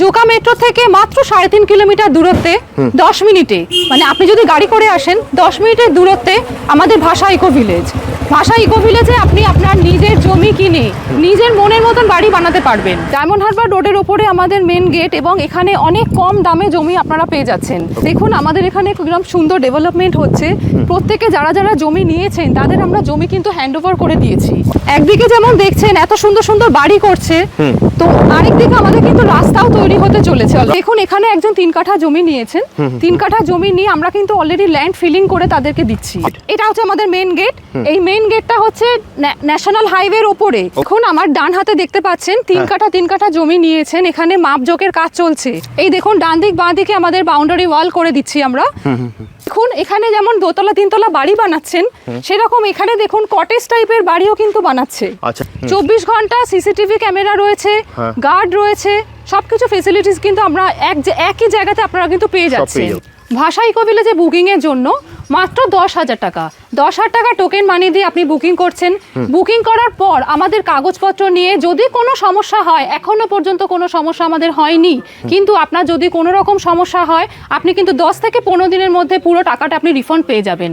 Joka metro থেকে মাত্র সাড়ে তিন কিলোমিটার দূরত্বে দশ মিনিটে। মানে আপনি যদি গাড়ি করে আসেন দশ মিনিটের দূরত্বে আমাদের Bhasha eco village Bhasha eco ভিলেজে আপনি আপনার নিজের জমি কিনে নিজের মনের মতন বাড়ি বানাতে পারবেন। ডায়মন্ড হারবার রোডের ওপরে আমাদের মেন গেট এবং এখানে অনেক কম দামে জমি আপনারা পেয়ে যাচ্ছেন। দেখুন আমাদের এখানে কীরকম সুন্দর ডেভেলপমেন্ট হচ্ছে। প্রত্যেকে যারা যারা জমি নিয়েছেন তাদের আমরা জমি কিন্তু হ্যান্ড ওভার করে দিয়েছি। একদিকে যেমন দেখছেন এত সুন্দর সুন্দর বাড়ি করছে তো আরেকদিকে আমাদের কিন্তু রাস্তাও তৈরি হতে চলেছে। দেখুন এখানে একজন তিন কাঠা জমি নিয়েছেন। তিন কাঠা জমি নিয়ে আমরা কিন্তু অলরেডি ল্যান্ড ফিলিং করে তাদেরকে দিচ্ছি। এটা হচ্ছে আমাদের মেন গেট এই মেন গেটটা হচ্ছে ন্যাশনাল হাইওয়ের ওপরে। এখন আমার ডান হাতে দেখতে পাচ্ছেন তিন কাঠা তিন কাঠা জমি নিয়েছেন এখানে মাপজোকের কাজ চলছে। এই দেখুন ডান দিক বাঁ দিকে আমাদের বাউন্ডারি ওয়াল করে দিচ্ছি আমরা। দেখুন এখানে যেমন দোতলা তিনতলা বাড়ি বানাচ্ছেন সেরকম এখানে দেখুন কটেজ টাইপের বাড়িও কিন্তু বানাচ্ছে। আচ্ছা চব্বিশ ঘণ্টা সিসিটিভি ক্যামেরা রয়েছে হ্যাঁ। গার্ড রয়েছে সবকিছু ফেসিলিটিস কিন্তু আমরা এক একই জায়গাতে আপনারা কিন্তু পেয়ে যাচ্ছেন। যাচ্ছেন। ভাষা ইকো ভিলেজে বুকিং এর জন্য মাত্র দশ হাজার টাকা। দশ হাজার টাকা টোকেন মানি দিয়ে আপনি বুকিং করছেন। বুকিং করার পর আমাদের কাগজপত্র নিয়ে যদি কোনো সমস্যা হয় এখনও পর্যন্ত কোনো সমস্যা আমাদের হয়নি। কিন্তু আপনার যদি কোনো রকম সমস্যা হয় আপনি কিন্তু দশ থেকে পনেরো দিনের মধ্যে পুরো টাকাটা আপনি রিফান্ড পেয়ে যাবেন।